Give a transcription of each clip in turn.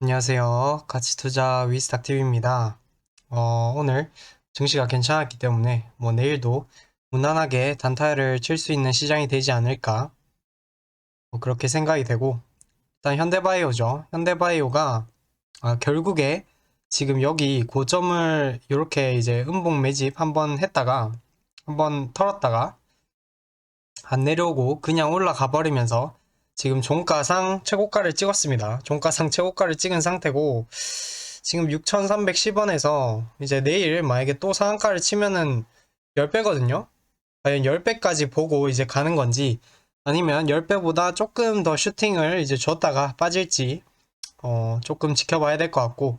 안녕하세요. 가치투자 위스탁TV입니다. 어, 오늘 증시가 괜찮았기 때문에 뭐 내일도 무난하게 단타를 칠 수 있는 시장이 되지 않을까 뭐 그렇게 생각이 되고 일단 현대바이오죠. 현대바이오가 아, 결국에 지금 여기 고점을 이렇게 이제 음봉 매집 한번 했다가 한번 털었다가 안 내려오고 그냥 올라가 버리면서 지금 종가상 최고가를 찍었습니다. 종가상 최고가를 찍은 상태고 지금 6,310원에서 이제 내일 만약에 또 상한가를 치면은 10배거든요. 과연 10배까지 보고 이제 가는 건지 아니면 10배보다 조금 더 슈팅을 이제 줬다가 빠질지 어, 조금 지켜봐야 될 것 같고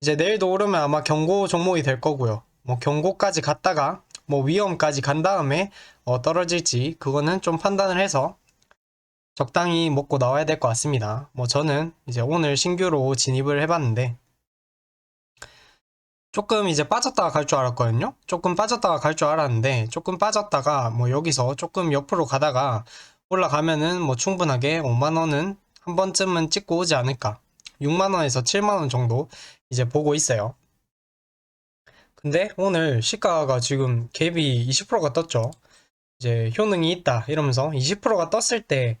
이제 내일도 오르면 아마 경고 종목이 될 거고요. 뭐 경고까지 갔다가 뭐 위험까지 간 다음에 어, 떨어질지 그거는 좀 판단을 해서 적당히 먹고 나와야 될 것 같습니다. 뭐 저는 이제 오늘 신규로 진입을 해봤는데 조금 이제 빠졌다가 갈 줄 알았거든요. 조금 빠졌다가 갈 줄 알았는데 조금 빠졌다가 뭐 여기서 조금 옆으로 가다가 올라가면은 뭐 충분하게 5만 원은 한 번쯤은 찍고 오지 않을까. 6만 원에서 7만 원 정도 이제 보고 있어요. 근데 오늘 시가가 지금 갭이 20%가 떴죠. 이제 효능이 있다 이러면서 20%가 떴을 때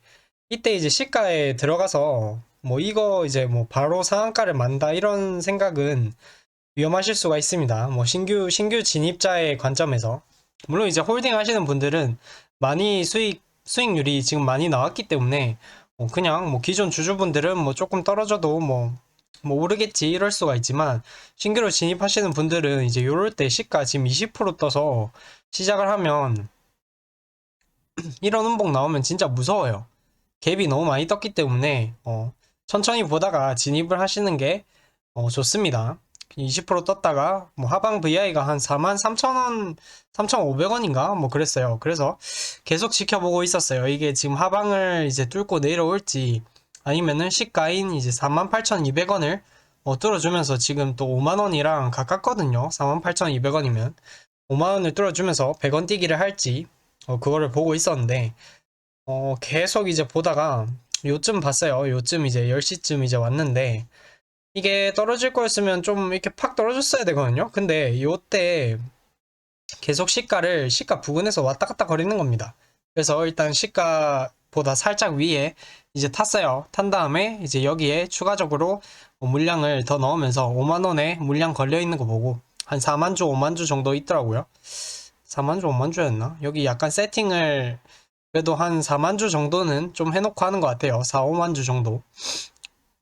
이때 이제 시가에 들어가서 뭐 이거 이제 뭐 바로 상한가를 만다 이런 생각은 위험하실 수가 있습니다. 뭐 신규 신규 진입자의 관점에서 물론 이제 홀딩 하시는 분들은 많이 수익 수익률이 지금 많이 나왔기 때문에 뭐 그냥 뭐 기존 주주분들은 뭐 조금 떨어져도 뭐뭐 오르겠지 이럴 수가 있지만 신규로 진입하시는 분들은 이제 요럴 때 시가 지금 20% 떠서 시작을 하면 이런 음봉 나오면 진짜 무서워요. 갭이 너무 많이 떴기 때문에 어, 천천히 보다가 진입을 하시는 게 어, 좋습니다. 20% 떴다가 뭐 하방 VI가 한 43,000원, 3,500원인가 뭐 그랬어요. 그래서 계속 지켜보고 있었어요. 이게 지금 하방을 이제 뚫고 내려올지 아니면은 시가인 이제 48,200원을 어, 뚫어주면서 지금 또 5만원이랑 가깝거든요. 48,200원이면 5만원을 뚫어주면서 100원 뛰기를 할지 어, 그거를 보고 있었는데 어, 계속 이제 보다가 요쯤 봤어요. 요쯤 이제 10시쯤 이제 왔는데 이게 떨어질 거였으면 좀 이렇게 팍 떨어졌어야 되거든요. 근데 요때 계속 시가를 시가 부근에서 왔다 갔다 거리는 겁니다. 그래서 일단 시가보다 살짝 위에 이제 탔어요. 탄 다음에 이제 여기에 추가적으로 뭐 물량을 더 넣으면서 5만 원에 물량 걸려 있는 거 보고 한 4만 주, 5만 주 정도 있더라고요. 4만 주, 5만 주였나? 여기 약간 세팅을 그래도 한 4만 주 정도는 좀 해놓고 하는 것 같아요. 4, 5만 주 정도.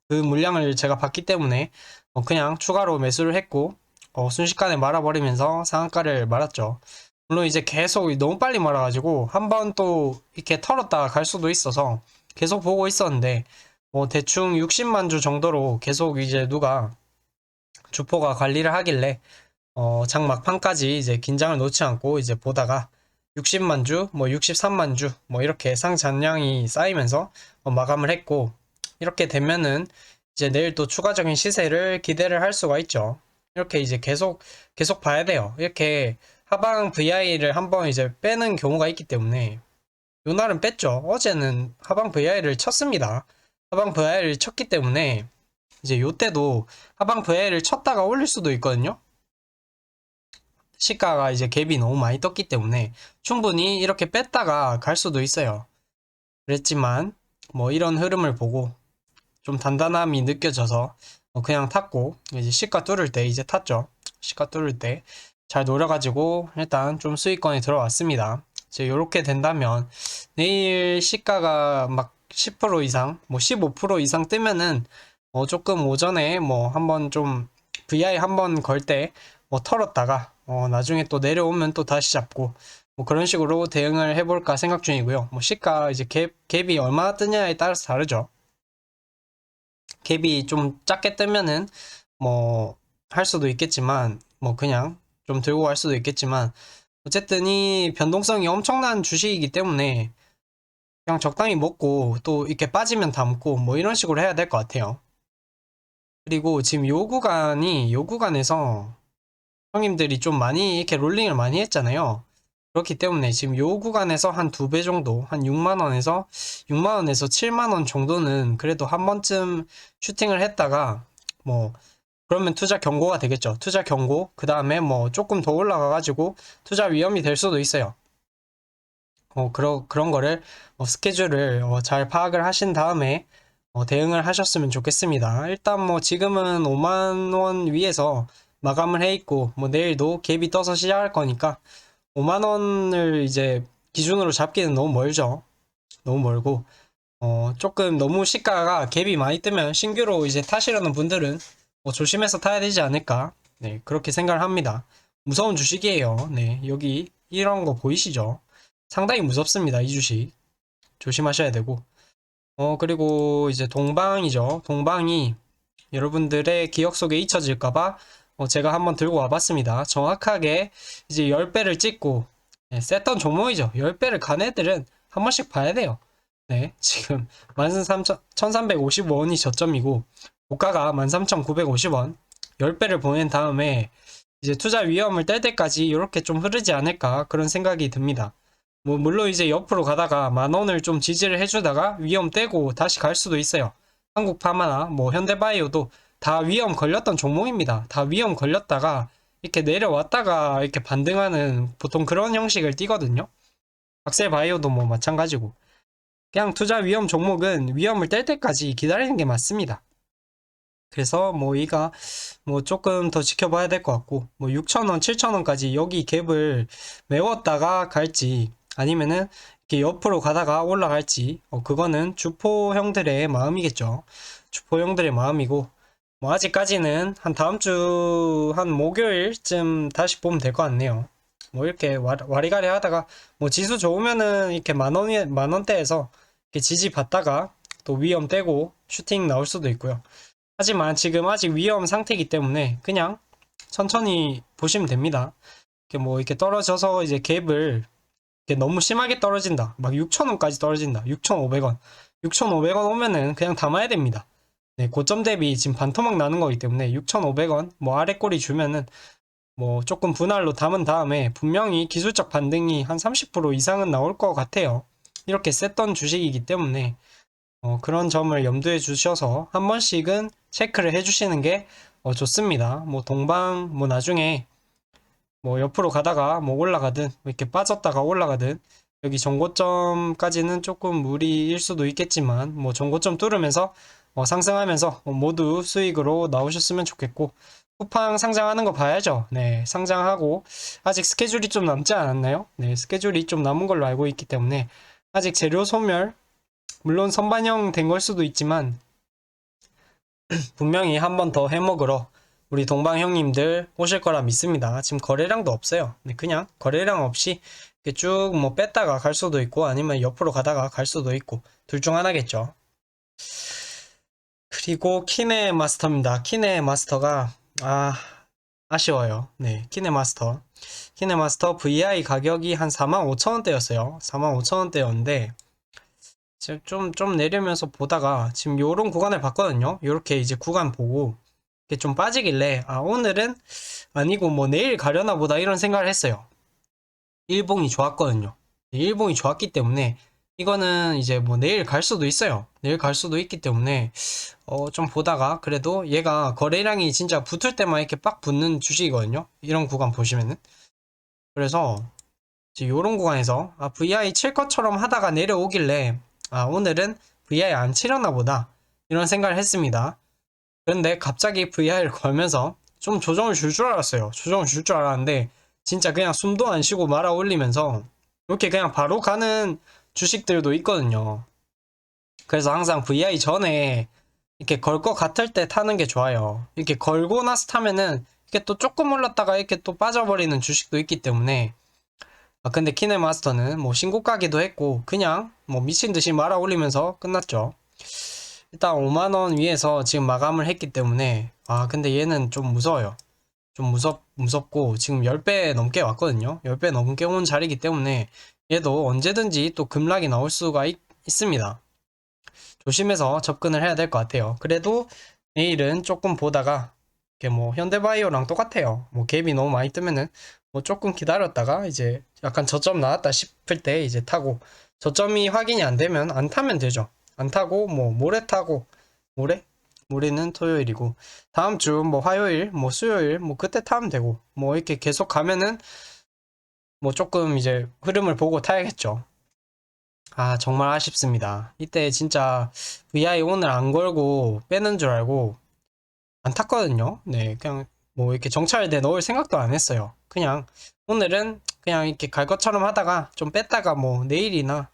그 물량을 제가 받기 때문에 어, 그냥 추가로 매수를 했고 어, 순식간에 말아버리면서 상한가를 말았죠. 물론 이제 계속 너무 빨리 말아가지고 한 번 또 이렇게 털었다가 갈 수도 있어서 계속 보고 있었는데 뭐 대충 60만 주 정도로 계속 이제 누가 주포가 관리를 하길래 어, 장 막판까지 이제 긴장을 놓지 않고 이제 보다가 60만 주, 뭐 63만 주, 뭐 이렇게 상잔량이 쌓이면서 어, 마감을 했고 이렇게 되면은 이제 내일 또 추가적인 시세를 기대를 할 수가 있죠. 이렇게 이제 계속 계속 봐야 돼요. 이렇게 하방 VI를 한번 이제 빼는 경우가 있기 때문에 요 날은 뺐죠. 어제는 하방 VI를 쳤습니다. 하방 VI를 쳤기 때문에 이제 요때도 하방 VI를 쳤다가 올릴 수도 있거든요. 시가가 이제 갭이 너무 많이 떴기 때문에 충분히 이렇게 뺐다가 갈 수도 있어요. 그랬지만 뭐 이런 흐름을 보고 좀 단단함이 느껴져서 어, 그냥 탔고 이제 시가 뚫을 때 이제 탔죠. 시가 뚫을 때 잘 노려가지고 일단 좀 수익권에 들어왔습니다. 이제 이렇게 된다면 내일 시가가 막 10% 이상, 뭐 15% 이상 뜨면은 어 조금 오전에 뭐 한번 좀 VI 한번 걸 때 뭐 털었다가 어 나중에 또 내려오면 또 다시 잡고 뭐 그런 식으로 대응을 해볼까 생각 중이고요. 뭐 시가 이제 갭, 갭이 얼마나 뜨냐에 따라서 다르죠. 갭이 좀 작게 뜨면은 뭐 할 수도 있겠지만 뭐 그냥 좀 들고 갈 수도 있겠지만 어쨌든 이 변동성이 엄청난 주식이기 때문에 그냥 적당히 먹고 또 이렇게 빠지면 담고 뭐 이런 식으로 해야 될 것 같아요. 그리고 지금 요 구간이 요 구간에서 형님들이 좀 많이 이렇게 롤링을 많이 했잖아요. 그렇기 때문에 지금 요 구간에서 한 두 배 정도, 한 6만 원에서 6만 원에서 7만 원 정도는 그래도 한 번쯤 슈팅을 했다가 뭐 그러면 투자 경고가 되겠죠. 투자 경고. 그 다음에 뭐 조금 더 올라가가지고 투자 위험이 될 수도 있어요. 어, 그런, 그런 거를, 어, 스케줄을 어, 잘 파악을 하신 다음에 어, 대응을 하셨으면 좋겠습니다. 일단 뭐 지금은 5만 원 위에서 마감을 해 있고, 뭐 내일도 갭이 떠서 시작할 거니까 5만 원을 이제 기준으로 잡기는 너무 멀죠. 너무 멀고, 어, 조금 너무 시가가 갭이 많이 뜨면 신규로 이제 타시려는 분들은 뭐 조심해서 타야 되지 않을까. 네, 그렇게 생각을 합니다. 무서운 주식이에요. 네, 여기 이런 거 보이시죠? 상당히 무섭습니다. 이 주식. 조심하셔야 되고. 어, 그리고 이제 동방이죠. 동방이 여러분들의 기억 속에 잊혀질까봐 어, 제가 한번 들고 와봤습니다. 정확하게 이제 10배를 찍고 네, 셌던 종목이죠. 10배를 간 애들은 한 번씩 봐야 돼요. 네, 지금 13,355원이 저점이고 고가가 13,950원 10배를 보낸 다음에 이제 투자 위험을 뗄 때까지 이렇게 좀 흐르지 않을까 그런 생각이 듭니다. 뭐 물론 이제 옆으로 가다가 만 원을 좀 지지를 해주다가 위험 떼고 다시 갈 수도 있어요. 한국 파마나 뭐 현대바이오도 다 위험 걸렸던 종목입니다. 다 위험 걸렸다가 이렇게 내려왔다가 이렇게 반등하는 보통 그런 형식을 띠거든요. 박셀바이오도 뭐 마찬가지고 그냥 투자 위험 종목은 위험을 뗄 때까지 기다리는 게 맞습니다. 그래서 뭐 이가 뭐 조금 더 지켜봐야 될 것 같고 뭐 6,000원, 7,000원까지 여기 갭을 메웠다가 갈지 아니면은 이렇게 옆으로 가다가 올라갈지 어 그거는 주포 형들의 마음이겠죠. 주포 형들의 마음이고 뭐 아직까지는 한 다음 주 한 목요일쯤 다시 보면 될 것 같네요. 뭐 이렇게 와- 와리가리 하다가 뭐 지수 좋으면은 이렇게 만 원이 만 원대에서 이렇게 지지 받다가 또 위험 떼고 슈팅 나올 수도 있고요. 하지만 지금 아직 위험 상태이기 때문에 그냥 천천히 보시면 됩니다. 이렇게 뭐 이렇게 떨어져서 이제 갭을 너무 심하게 떨어진다. 막 6,000원까지 떨어진다. 6,500원. 6,500원 오면은 그냥 담아야 됩니다. 네, 고점 대비 지금 반토막 나는 거기 때문에 6,500원 뭐 아래 꼬리 주면은 뭐 조금 분할로 담은 다음에 분명히 기술적 반등이 한 30% 이상은 나올 것 같아요. 이렇게 셌던 주식이기 때문에 어, 그런 점을 염두에 주셔서 한 번씩은 체크를 해주시는 게 어, 좋습니다. 뭐 동방 뭐 나중에 뭐 옆으로 가다가 뭐 올라가든 뭐 이렇게 빠졌다가 올라가든 여기 정고점까지는 조금 무리일 수도 있겠지만 뭐 정고점 뚫으면서 어, 상승하면서 어, 모두 수익으로 나오셨으면 좋겠고 쿠팡 상장하는 거 봐야죠. 네, 상장하고 아직 스케줄이 좀 남지 않았나요? 네, 스케줄이 좀 남은 걸로 알고 있기 때문에 아직 재료 소멸 물론 선반영 된 걸 수도 있지만 분명히 한 번 더 해먹으러 우리 동방 형님들 오실 거라 믿습니다. 지금 거래량도 없어요. 네, 그냥 거래량 없이 쭉 뭐 뺐다가 갈 수도 있고 아니면 옆으로 가다가 갈 수도 있고 둘 중 하나겠죠. 그리고 키네 마스터입니다. 키네 마스터가 아 아쉬워요. 네, 키네 마스터. 키네 마스터 VI 가격이 한 45,000원대였어요. 45,000원대였는데 지금 좀, 좀 내리면서 보다가 지금 요런 구간을 봤거든요. 요렇게 이제 구간 보고 이렇게 좀 빠지길래 아 오늘은 아니고 뭐 내일 가려나 보다 이런 생각을 했어요. 일봉이 좋았거든요. 일봉이 좋았기 때문에 이거는 이제 뭐 내일 갈 수도 있어요. 내일 갈 수도 있기 때문에 어 좀 보다가 그래도 얘가 거래량이 진짜 붙을 때만 이렇게 빡 붙는 주식이거든요. 이런 구간 보시면은 그래서 이제 요런 구간에서 아 VI 칠 것처럼 하다가 내려오길래 아 오늘은 VI 안 치려나 보다 이런 생각을 했습니다. 그런데 갑자기 VI를 걸면서 좀 조정을 줄 줄 알았어요. 조정을 줄 줄 알았는데 진짜 그냥 숨도 안 쉬고 말아 올리면서 이렇게 그냥 바로 가는 주식들도 있거든요. 그래서 항상 VI 전에 이렇게 걸 것 같을 때 타는 게 좋아요. 이렇게 걸고 나서 타면은 이게 또 조금 올랐다가 이렇게 또 빠져버리는 주식도 있기 때문에 아 근데 키네마스터는 뭐 신고 가기도 했고 그냥 뭐 미친 듯이 말아 올리면서 끝났죠. 일단 5만 원 위에서 지금 마감을 했기 때문에 아 근데 얘는 좀 무서워요. 좀 무섭 무섭고 지금 10배 넘게 왔거든요. 10배 넘게 온 자리이기 때문에 얘도 언제든지 또 급락이 나올 수가 있, 있습니다. 조심해서 접근을 해야 될 것 같아요. 그래도 내일은 조금 보다가 이렇게 뭐 현대바이오랑 똑같아요. 뭐 갭이 너무 많이 뜨면은 뭐 조금 기다렸다가 이제 약간 저점 나왔다 싶을 때 이제 타고 저점이 확인이 안 되면 안 타면 되죠. 안 타고 뭐 모레 타고 모레? 모레는 토요일이고 다음 주 뭐 화요일, 뭐 수요일 뭐 그때 타면 되고 뭐 이렇게 계속 가면은 뭐 조금 이제 흐름을 보고 타야겠죠. 아 정말 아쉽습니다. 이때 진짜 VI 오늘 안 걸고 빼는 줄 알고 안 탔거든요. 네, 그냥 뭐 이렇게 정찰대 넣을 생각도 안 했어요. 그냥 오늘은 그냥 이렇게 갈 것처럼 하다가 좀 뺐다가 뭐 내일이나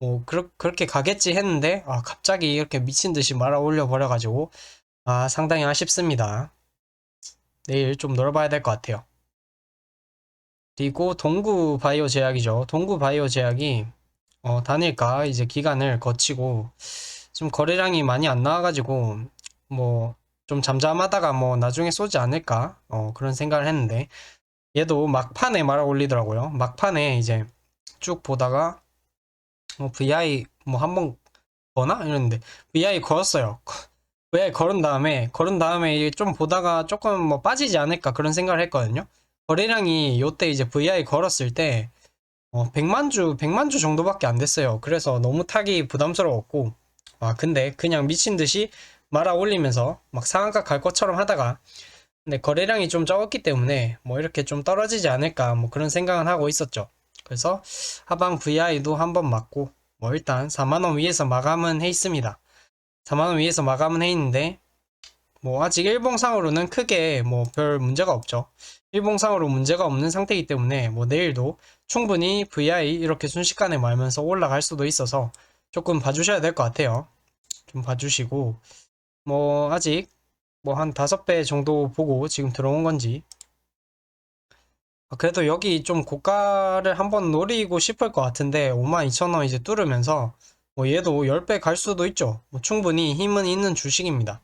뭐 그렇, 그렇게 가겠지 했는데 아 갑자기 이렇게 미친 듯이 말아 올려 버려 가지고 아 상당히 아쉽습니다. 내일 좀 놀아봐야 될 것 같아요. 그리고 동구 바이오 제약이죠. 동구 바이오 제약이 어, 단일가 이제 기간을 거치고 좀 거래량이 많이 안 나와가지고 뭐 좀 잠잠하다가 뭐 나중에 쏘지 않을까 어, 그런 생각을 했는데 얘도 막판에 말아 올리더라고요. 막판에 이제 쭉 보다가 뭐 VI 뭐 한번 거나 이랬는데 VI 걸었어요. VI 걸은 다음에 걸은 다음에 좀 보다가 조금 뭐 빠지지 않을까 그런 생각을 했거든요. 거래량이 요때 이제 VI 걸었을 때 어, 100만 주, 100만 주 정도밖에 안 됐어요. 그래서 너무 타기 부담스러웠고, 아, 근데 그냥 미친 듯이 말아 올리면서 막 상한가 갈 것처럼 하다가, 근데 거래량이 좀 적었기 때문에 뭐 이렇게 좀 떨어지지 않을까 뭐 그런 생각은 하고 있었죠. 그래서 하방 VI도 한번 맞고, 뭐 일단 4만원 위에서 마감은 해 있습니다. 4만원 위에서 마감은 해 있는데, 뭐 아직 일봉상으로는 크게 뭐 별 문제가 없죠. 일봉상으로 문제가 없는 상태이기 때문에 뭐 내일도 충분히 VI 이렇게 순식간에 말면서 올라갈 수도 있어서 조금 봐주셔야 될 것 같아요. 좀 봐주시고 뭐 아직 뭐 한 다섯 배 정도 보고 지금 들어온 건지 아, 그래도 여기 좀 고가를 한번 노리고 싶을 것 같은데 52,000원 이제 뚫으면서 뭐 얘도 10배 갈 수도 있죠. 뭐 충분히 힘은 있는 주식입니다.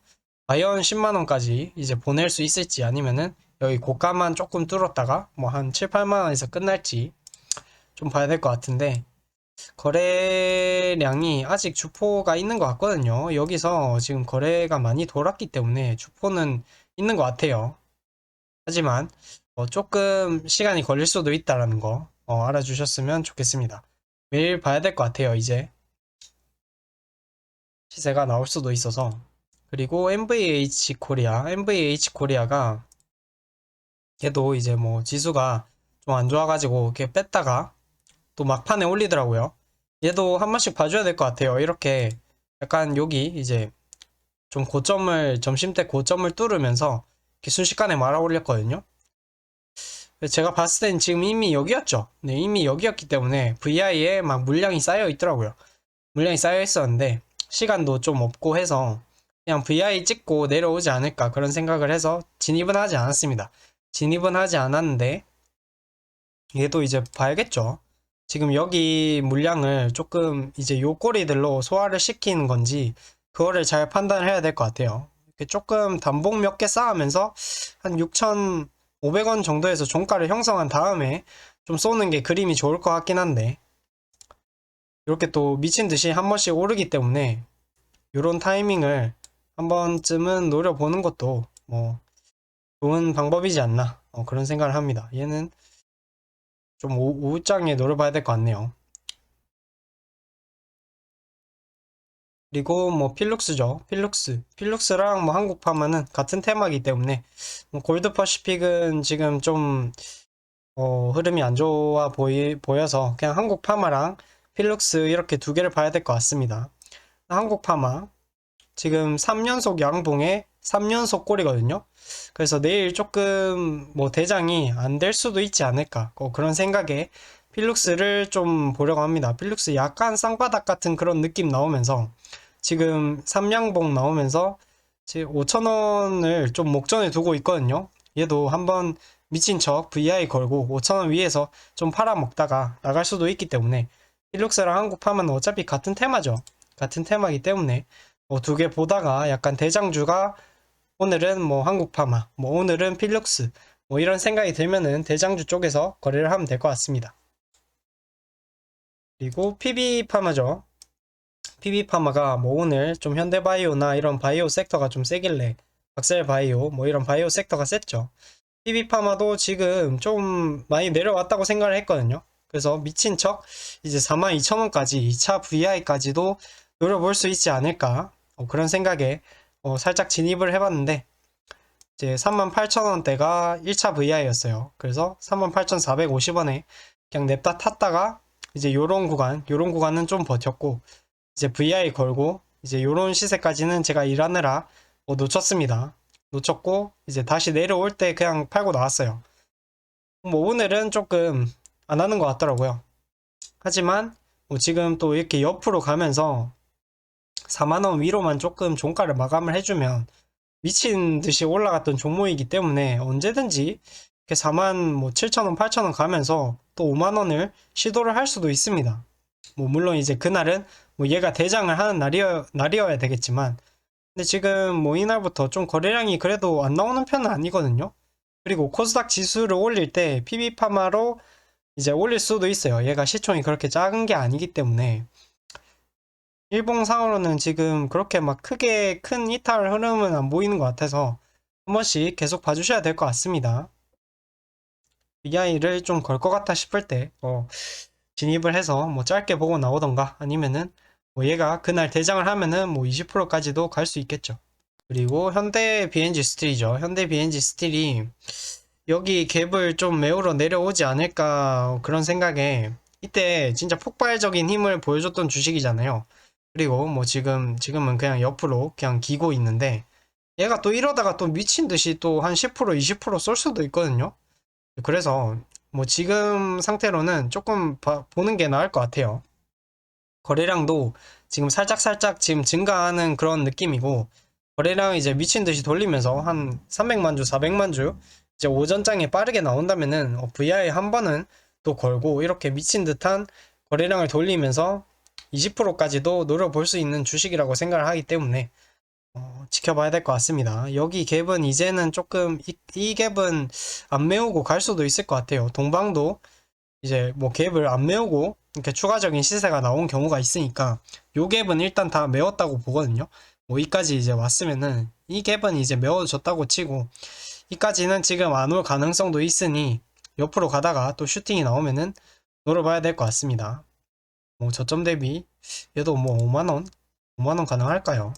과연 10만원까지 이제 보낼 수 있을지 아니면은 여기 고가만 조금 뚫었다가 뭐 한 7, 8만원에서 끝날지 좀 봐야 될 것 같은데 거래량이 아직 주포가 있는 것 같거든요. 여기서 지금 거래가 많이 돌았기 때문에 주포는 있는 것 같아요. 하지만 어, 조금 시간이 걸릴 수도 있다라는 거 어, 알아주셨으면 좋겠습니다. 매일 봐야 될 것 같아요. 이제 시세가 나올 수도 있어서 그리고 MVH 코리아, MVH 코리아가 걔도 이제 뭐 지수가 좀 안 좋아가지고 이렇게 뺐다가 또 막판에 올리더라고요. 얘도 한 번씩 봐줘야 될 것 같아요. 이렇게 약간 여기 이제 좀 고점을 점심 때 고점을 뚫으면서 이렇게 순식간에 말아 올렸거든요. 제가 봤을 땐 지금 이미 여기였죠. 네, 이미 여기였기 때문에 VI에 막 물량이 쌓여 있더라고요. 물량이 쌓여 있었는데 시간도 좀 없고 해서 그냥 VI 찍고 내려오지 않을까 그런 생각을 해서 진입은 하지 않았습니다. 진입은 하지 않았는데 얘도 이제 봐야겠죠. 지금 여기 물량을 조금 이제 요 꼬리들로 소화를 시키는 건지 그거를 잘 판단을 해야 될 것 같아요. 이렇게 조금 단봉 몇 개 쌓으면서 한 6,500원 정도에서 종가를 형성한 다음에 좀 쏘는 게 그림이 좋을 것 같긴 한데 이렇게 또 미친 듯이 한 번씩 오르기 때문에 이런 타이밍을 한 번쯤은 노려보는 것도 뭐 좋은 방법이지 않나 어, 그런 생각을 합니다. 얘는 좀 우, 우장에 노려봐야 될 것 같네요. 그리고 뭐 필룩스죠. 필룩스. 필룩스랑 뭐 한국파마는 같은 테마이기 때문에 뭐 골드 퍼시픽은 지금 좀 어, 흐름이 안 좋아 보이, 보여서 그냥 한국파마랑 필룩스 이렇게 두 개를 봐야 될 것 같습니다. 한국파마 지금 3연속 양봉에 3연속 골이거든요. 그래서 내일 조금 뭐 대장이 안 될 수도 있지 않을까 어, 그런 생각에 필룩스를 좀 보려고 합니다. 필룩스 약간 쌍바닥 같은 그런 느낌 나오면서 지금 3양봉 나오면서 지금 5천원을 좀 목전에 두고 있거든요. 얘도 한번 미친 척 VI 걸고 5천원 위에서 좀 팔아먹다가 나갈 수도 있기 때문에 필룩스랑 한국 파면 어차피 같은 테마죠. 같은 테마이기 때문에 뭐 두 개 보다가 약간 대장주가 오늘은 뭐 한국파마, 뭐 오늘은 필룩스, 뭐 이런 생각이 들면은 대장주 쪽에서 거래를 하면 될 것 같습니다. 그리고 PB파마죠. PB파마가 뭐 오늘 좀 현대바이오나 이런 바이오 섹터가 좀 세길래 박셀바이오 뭐 이런 바이오 섹터가 셌죠. PB파마도 지금 좀 많이 내려왔다고 생각을 했거든요. 그래서 미친 척 이제 42,000원까지 2차 VI까지도 노려볼 수 있지 않을까 어, 그런 생각에 어, 살짝 진입을 해봤는데 이제 38,000원대가 1차 VI였어요. 그래서 38,450원에 그냥 냅다 탔다가 이제 요런 구간, 요런 구간은 좀 버텼고 이제 VI 걸고 이제 요런 시세까지는 제가 일하느라 뭐 놓쳤습니다. 놓쳤고 이제 다시 내려올 때 그냥 팔고 나왔어요. 뭐 오늘은 조금 안 하는 것 같더라고요. 하지만 뭐 지금 또 이렇게 옆으로 가면서 4만원 위로만 조금 종가를 마감을 해주면 미친 듯이 올라갔던 종목이기 때문에 언제든지 이렇게 4만 뭐 7천원, 8천원 가면서 또 5만원을 시도를 할 수도 있습니다. 뭐 물론 이제 그날은 뭐 얘가 대장을 하는 날이어, 날이어야 되겠지만 근데 지금 뭐 이날부터 좀 거래량이 그래도 안 나오는 편은 아니거든요. 그리고 코스닥 지수를 올릴 때 PB파마로 이제 올릴 수도 있어요. 얘가 시총이 그렇게 작은 게 아니기 때문에 일봉상으로는 지금 그렇게 막 크게 큰 이탈 흐름은 안 보이는 것 같아서 한 번씩 계속 봐주셔야 될 것 같습니다. VI를 좀 걸 것 같다 싶을 때 어, 진입을 해서 뭐 짧게 보고 나오던가 아니면은 뭐 얘가 그날 대장을 하면은 뭐 20%까지도 갈 수 있겠죠. 그리고 현대 BNG 스틸이죠. 현대 BNG 스틸이 여기 갭을 좀 메우러 내려오지 않을까 그런 생각에 이때 진짜 폭발적인 힘을 보여줬던 주식이잖아요. 그리고 뭐 지금 지금은 그냥 옆으로 그냥 기고 있는데 얘가 또 이러다가 또 미친 듯이 또 한 10% 20%쏠 수도 있거든요. 그래서 뭐 지금 상태로는 조금 봐- 보는 게 나을 것 같아요. 거래량도 지금 살짝 살짝 지금 증가하는 그런 느낌이고 거래량 이제 미친 듯이 돌리면서 한 300만 주, 400만 주 이제 오전장에 빠르게 나온다면은 어, VI 한 번은 또 걸고 이렇게 미친 듯한 거래량을 돌리면서 20%까지도 노려볼 수 있는 주식이라고 생각을 하기 때문에 어, 지켜봐야 될 것 같습니다. 여기 갭은 이제는 조금 이, 이 갭은 안 메우고 갈 수도 있을 것 같아요. 동방도 이제 뭐 갭을 안 메우고 이렇게 추가적인 시세가 나온 경우가 있으니까 요 갭은 일단 다 메웠다고 보거든요. 뭐 이까지 이제 왔으면은 이 갭은 이제 메워졌다고 치고 이까지는 지금 안 올 가능성도 있으니 옆으로 가다가 또 슈팅이 나오면은 노려봐야 될 것 같습니다. 뭐 저점 대비 얘도 뭐 5만원? 5만원 가능할까요?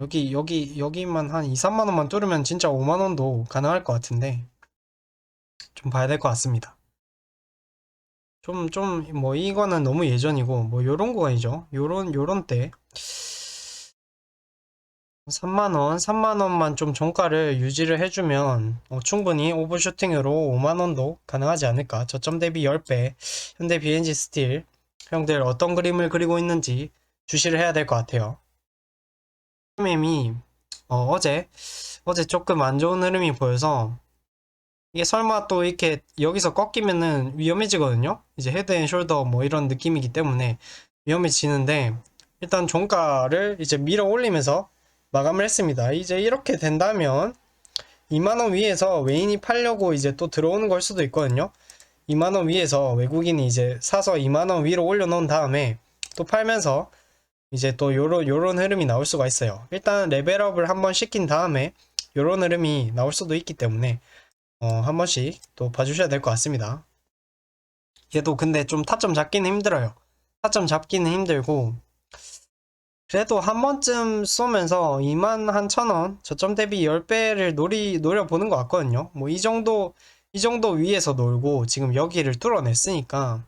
여기 여기 여기만 한 2, 3만원만 뚫으면 진짜 5만원도 가능할 것 같은데 좀 봐야 될 것 같습니다. 좀 좀 뭐 이거는 너무 예전이고 뭐 요런 구간이죠. 요런 요런 때 3만원, 3만원만 좀 종가를 유지를 해주면 어, 충분히 오버슈팅으로 5만원도 가능하지 않을까. 저점 대비 10배, 현대 BNG 스틸, 형들 어떤 그림을 그리고 있는지 주시를 해야 될 것 같아요. 흐름이 어, 제 어제 조금 안 좋은 흐름이 보여서 이게 설마 또 이렇게 여기서 꺾이면은 위험해지거든요. 이제 헤드 앤 숄더 뭐 이런 느낌이기 때문에 위험해지는데 일단 종가를 이제 밀어 올리면서 마감을 했습니다. 이제 이렇게 된다면 2만원 위에서 외인이 팔려고 이제 또 들어오는 걸 수도 있거든요. 2만원 위에서 외국인이 이제 사서 2만원 위로 올려놓은 다음에 또 팔면서 이제 또 요런, 요런 흐름이 나올 수가 있어요. 일단 레벨업을 한번 시킨 다음에 요런 흐름이 나올 수도 있기 때문에 어, 한 번씩 또 봐주셔야 될 것 같습니다. 얘도 근데 좀 타점 잡기는 힘들어요. 타점 잡기는 힘들고 그래도 한 번쯤 쏘면서 2만 한 천원 저점 대비 10배를 노리, 노려보는 것 같거든요. 뭐 이 정도, 이 정도 위에서 놀고 지금 여기를 뚫어냈으니까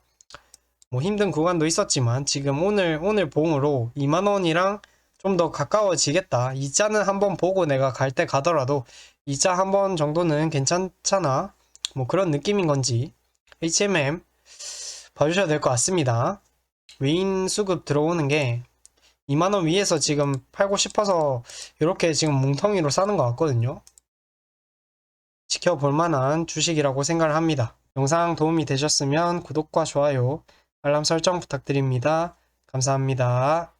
뭐 힘든 구간도 있었지만 지금 오늘, 오늘 봉으로 2만원이랑 좀 더 가까워지겠다. 이자는 한번 보고 내가 갈 때 가더라도 이자 한 번 정도는 괜찮잖아. 뭐 그런 느낌인 건지 HMM 봐주셔야 될 것 같습니다. 외인 수급 들어오는 게 2만원 위에서 지금 팔고 싶어서 이렇게 지금 뭉텅이로 싸는 것 같거든요. 지켜볼 만한 주식이라고 생각을 합니다. 영상 도움이 되셨으면 구독과 좋아요, 알람 설정 부탁드립니다. 감사합니다.